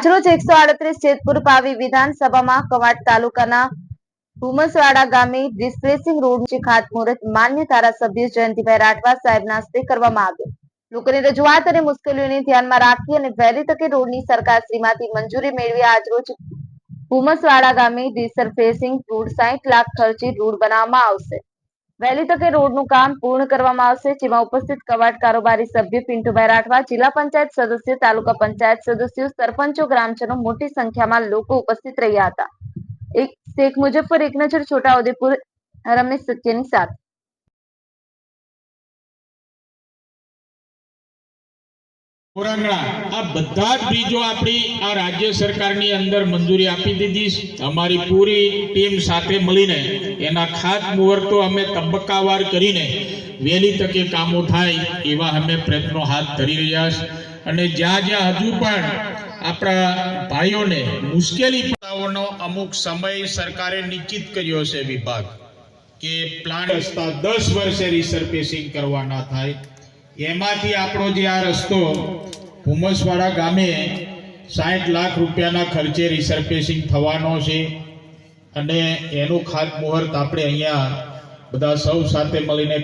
આજરોજ એકસો આડત્રીસ જેતપુર પાવી વિધાનસભામાં કવાંટ તાલુકાના ધુમસવાડા ગામે ડિસ્પ્લેસિંગ રોડનું ખાતમુહૂર્ત માન્ય ધારાસભ્ય જયંતિભાઈ રાઠવા સાહેબના હસ્તે કરવામાં આવ્યું. લોકોની રજૂઆત અને મુશ્કેલીઓને ધ્યાનમાં રાખી અને વહેલી તકે રોડની સરકારશ્રીમાંથી મંજૂરી મેળવી આજરોજ ધુમસવાડા ગામે ડિસરફેસિંગ રોડ સાઠ લાખ ખર્ચે રોડ બનાવવામાં આવશે. વહેલી તકે રોડનું કામ પૂર્ણ કરવામાં આવશે, જેમાં ઉપસ્થિત કવાટ કારોબારી સભ્ય પિન્ટુભાઈ રાઠવા, જિલ્લા પંચાયત સદસ્ય, તાલુકા પંચાયત સદસ્યો, સરપંચો, ગ્રામજનો મોટી સંખ્યામાં લોકો ઉપસ્થિત રહ્યા હતા. એક શેખ મુજફ્ફર એક નજર છોટાઉદેપુર રમેશ સત્યની સાથે. વહેલી તકે કામો થાય એવા અમે પ્રયત્નો હાથ ધરી રહ્યા છે. અને જ્યાં જ્યાં હજુ પણ આપણા ભાઈઓને મુશ્કેલી પડાવવાનો અમુક સમય સરકારે નિશ્ચિત કર્યો છે વિભાગ, કે પ્લાન રસ્તા દસ વર્ષે રિસર્ફેસિંગ કરવાના થાય. એમાંથી આપણો જે આ રસ્તો હુમસવાડા ગામે સાઠ લાખ રૂપિયાના ખર્ચે રિસર્ફેસિંગ થવાનો છે. અને એનું ખાતમુહૂર્ત આપણે અહીંયા બધા સૌ સાથે મળીને